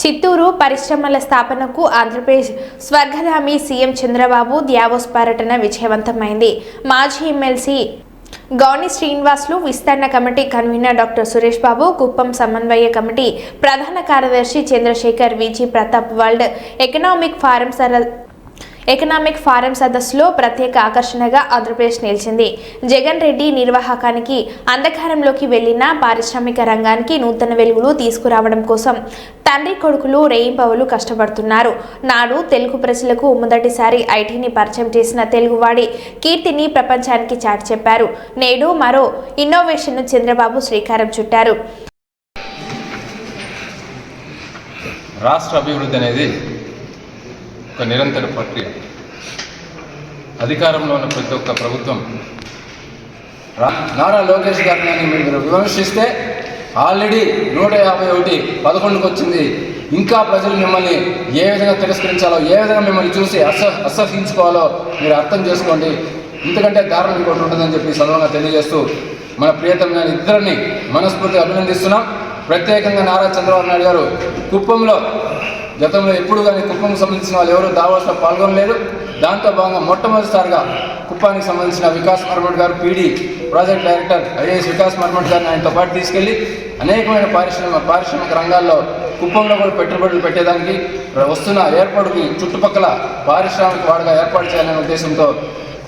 చిత్తూరు పరిశ్రమల స్థాపనకు ఆంధ్రప్రదేశ్ స్వర్గధామి సీఎం చంద్రబాబు ద్యావోస్ పర్యటన విజయవంతమైంది. మాజీ ఎమ్మెల్సీ గౌని శ్రీనివాసులు విస్తరణ committee convenor doctor Suresh Babu Kuppam సమన్వయ కమిటీ ప్రధాన కార్యదర్శి Chandrasekhar Viji Pratap world economic forum సర ఎకనామిక్ ఫారం సదస్సులో ప్రత్యేక ఆకర్షణగా ఆంధ్రప్రదేశ్ నిలిచింది. జగన్ రెడ్డి నిర్వాహకానికి అంధకారంలోకి వెళ్ళిన పారిశ్రామిక రంగానికి నూతన వెలుగులు తీసుకురావడం కోసం తండ్రి కొడుకులు రేయింపవలు కష్టపడుతున్నారు. నాడు తెలుగు ప్రజలకు మొదటిసారి ఐటీని పరిచయం చేసిన తెలుగువాడి కీర్తిని ప్రపంచానికి చాటి చెప్పారు. నేడు మరో ఇన్నోవేషన్ను చంద్రబాబు శ్రీకారం చుట్టారు. రాష్ట్ర అభివృద్ధి అనేది ఒక నిరంతర ప్రక్రియ. అధికారంలో ఉన్న ప్రతి ఒక్క ప్రభుత్వం. రా- నారా లోకేష్ గారిని మీరు విమర్శిస్తే ఆల్రెడీ నూట యాభై ఒకటి పదకొండుకి వచ్చింది. ఇంకా ప్రజలు మిమ్మల్ని ఏ విధంగా తిరస్కరించాలో ఏ విధంగా మిమ్మల్ని చూసి అస అసహించుకోవాలో మీరు అర్థం చేసుకోండి. ఇంతకంటే దారుణం ఇంకోటి ఉంటుందని చెప్పి సదవంగా తెలియజేస్తూ మన ప్రియతమైన ఇద్దరిని మనస్ఫూర్తిగా అభినందిస్తున్నాం. ప్రత్యేకంగా నారా చంద్రబాబు నాయుడు గారు కుప్పంలో గతంలో ఎప్పుడు కానీ కుప్పంకు సంబంధించిన వాళ్ళు ఎవరు దావాస్లో పాల్గొనలేదు. దాంతో భాగంగా మొట్టమొదటిసారిగా కుప్పానికి సంబంధించిన వికాస్ మర్మట్ గారు PD project director IAS Vikas Marmat గారిని ఆయనతో పాటు తీసుకెళ్ళి అనేకమైన పారిశ్రామిక పారిశ్రామిక రంగాల్లో కుప్పంలో కూడా పెట్టుబడులు పెట్టేదానికి వస్తున్న ఏర్పాటుకి చుట్టుపక్కల పారిశ్రామిక వాడుగా ఏర్పాటు చేయాలనే ఉద్దేశంతో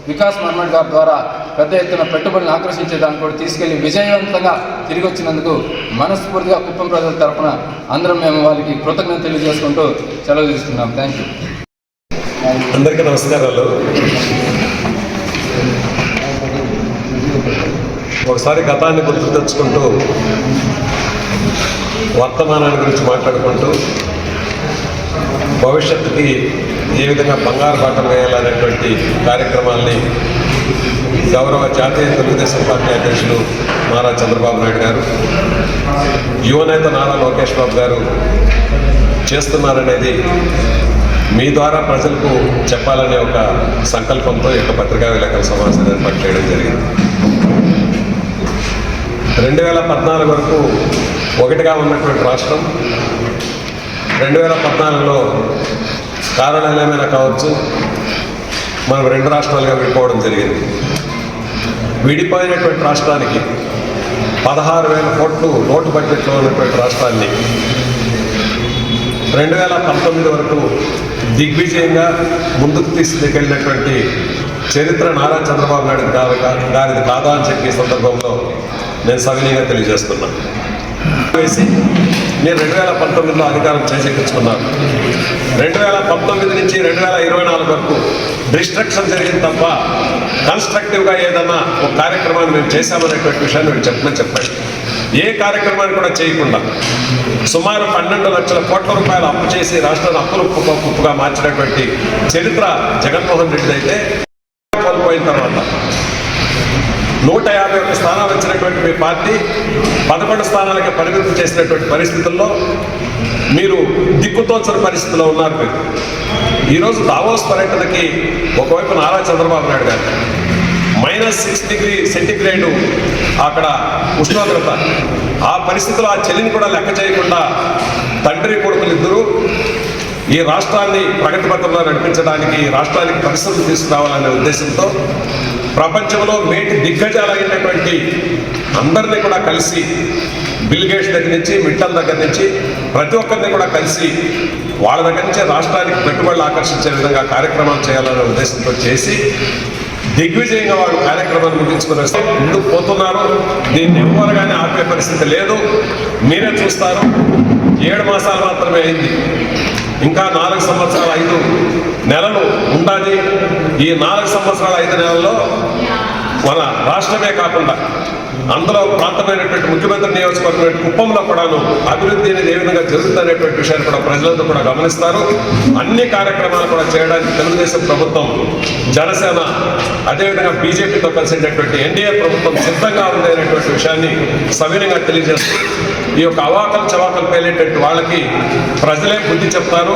వికాస్ మర్మట్ గారి ద్వారా పెద్ద ఎత్తున పెట్టుబడులను ఆకర్షించేదానికి కూడా తీసుకెళ్ళి విజయవంతంగా తిరిగి వచ్చినందుకు మనస్ఫూర్తిగా కుప్పం ప్రజల తరఫున అందరం మేము వాళ్ళకి కృతజ్ఞత తెలియజేసుకుంటూ సెలవు తీసుకున్నాం థ్యాంక్ యూ అందరికీ నమస్కారాలు. ఒకసారి గతాన్ని గుర్తు తెచ్చుకుంటూ వర్తమానాన్ని గురించి మాట్లాడుకుంటూ భవిష్యత్తుకి ఏ విధంగా బంగారు బాటలు వేయాలనేటువంటి కార్యక్రమాల్ని గౌరవ జాతీయ తెలుగుదేశం పార్టీ అధ్యక్షులు నారా చంద్రబాబు నాయుడు గారు యువనేత నారా లోకేష్ బాబు గారు చేస్తున్నారనేది మీ ద్వారా ప్రజలకు చెప్పాలనే ఒక సంకల్పంతో ఈ యొక్క పత్రికా విలేకరుల సమావేశం ఏర్పాటు చేయడం జరిగింది. రెండు వేల పద్నాలుగు వరకు ఒకటిగా ఉన్నటువంటి రాష్ట్రం రెండు వేల పద్నాలుగులో కారణాలు ఏమైనా కావచ్చు మనం రెండు రాష్ట్రాలుగా విడిపోవడం జరిగింది. విడిపోయినటువంటి రాష్ట్రానికి పదహారు వేల కోట్లు నోటు బడ్జెట్లో ఉన్నటువంటి రాష్ట్రాన్ని రెండు వేల పంతొమ్మిది వరకు దిగ్విజయంగా ముందుకు తీసుకెళ్ళినటువంటి చరిత్ర నారా చంద్రబాబు నాయుడు గారి గారిది కాదా అని చెప్పి సందర్భంలో నేను సవినీయంగా తెలియజేస్తున్నాను వేసి నేను రెండు వేల పంతొమ్మిదిలో అధికారం చేజెక్కించుకున్నాను. రెండు వేల పంతొమ్మిది నుంచి రెండు వేల ఇరవై నాలుగు వరకు డిస్ట్రక్షన్ జరిగింది తప్ప కన్స్ట్రక్టివ్గా ఏదన్నా ఒక కార్యక్రమాన్ని మేము చేశామనేటువంటి విషయాన్ని మీరు చెప్పమని చెప్పండి. ఏ కార్యక్రమాన్ని కూడా చేయకుండా సుమారు పన్నెండు లక్షల కోట్ల రూపాయలు అప్పు చేసి రాష్ట్రాన్ని అప్పులు కుప్ప కుప్పుగా మార్చినటువంటి చరిత్ర జగన్మోహన్ రెడ్డి అయితే కోల్పోయిన తర్వాత నూట యాభై ఒక్క స్థానాలు వచ్చినటువంటి మీ పార్టీ పదకొండు స్థానాలకి పరిమితం చేసినటువంటి పరిస్థితుల్లో మీరు దిక్కుతోచని పరిస్థితిలో ఉన్నారు మీరు. ఈరోజు దావోస్ పర్యటనకి ఒకవైపు నారా చంద్రబాబు నాయుడు గారు. మైనస్ సిక్స్ డిగ్రీ సెంటిగ్రేడు అక్కడ ఉష్ణోగ్రత. ఆ పరిస్థితిలో ఆ చెల్లిని కూడా లెక్క చేయకుండా తండ్రి కొడుకులు ఇద్దరు ఈ రాష్ట్రాన్ని ప్రగతి పత్రంలో నడిపించడానికి రాష్ట్రానికి పరిశ్రమలు తీసుకురావాలనే ఉద్దేశంతో ప్రపంచంలో మేటి దిగ్గజాలైనటువంటి అందరినీ కూడా కలిసి బిల్ గేట్స్ దగ్గర నుంచి మిట్టల్ దగ్గర నుంచి ప్రతి ఒక్కరిని కూడా కలిసి వాళ్ళ దగ్గర నుంచి రాష్ట్రానికి పెట్టుబడులు ఆకర్షించే విధంగా కార్యక్రమాలు చేయాలనే ఉద్దేశంతో చేసి దిగ్విజయంగా వాళ్ళు కార్యక్రమాన్ని ముగించుకుని వస్తే ముందుకు పోతున్నారు. దీన్ని ఎవ్వరుగానే ఆపే పరిస్థితి లేదు. మీరే చూస్తారు. ఏడు మాసాలు మాత్రమే అయింది. ఇంకా నాలుగు సంవత్సరాలు ఐదు నెలలు ఉండాలి. ఈ నాలుగు సంవత్సరాల ఐదు నెలల్లో మన రాష్ట్రమే కాకుండా అందులో ప్రాంతమైనటువంటి ముఖ్యమంత్రి నియోజకవర్గం కుప్పంలో కూడాను అభివృద్ధి అనేది ఏ విధంగా జరుగుతుందనేటువంటి విషయాన్ని కూడా ప్రజలందరూ కూడా గమనిస్తారు. అన్ని కార్యక్రమాలు కూడా చేయడానికి తెలుగుదేశం ప్రభుత్వం జనసేన అదేవిధంగా బీజేపీతో కలిసినటువంటి ఎన్డీఏ ప్రభుత్వం సిద్ధంగా ఉంది అనేటువంటి విషయాన్ని సవినంగా తెలియజేస్తుంది. ఈ యొక్క అవాకలు చవాకలు పేలేటువంటి వాళ్ళకి ప్రజలే బుద్ధి చెప్తారు.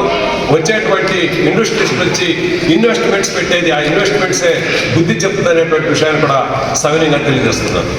వచ్చేటువంటి ఇండస్ట్రీస్ నుంచి ఇన్వెస్ట్మెంట్స్ పెట్టేది ఆ ఇన్వెస్ట్మెంట్సే బుద్ధి చెప్తుంది అనేటువంటి విషయాన్ని కూడా సవినీయంగా తెలియజేస్తున్నారు.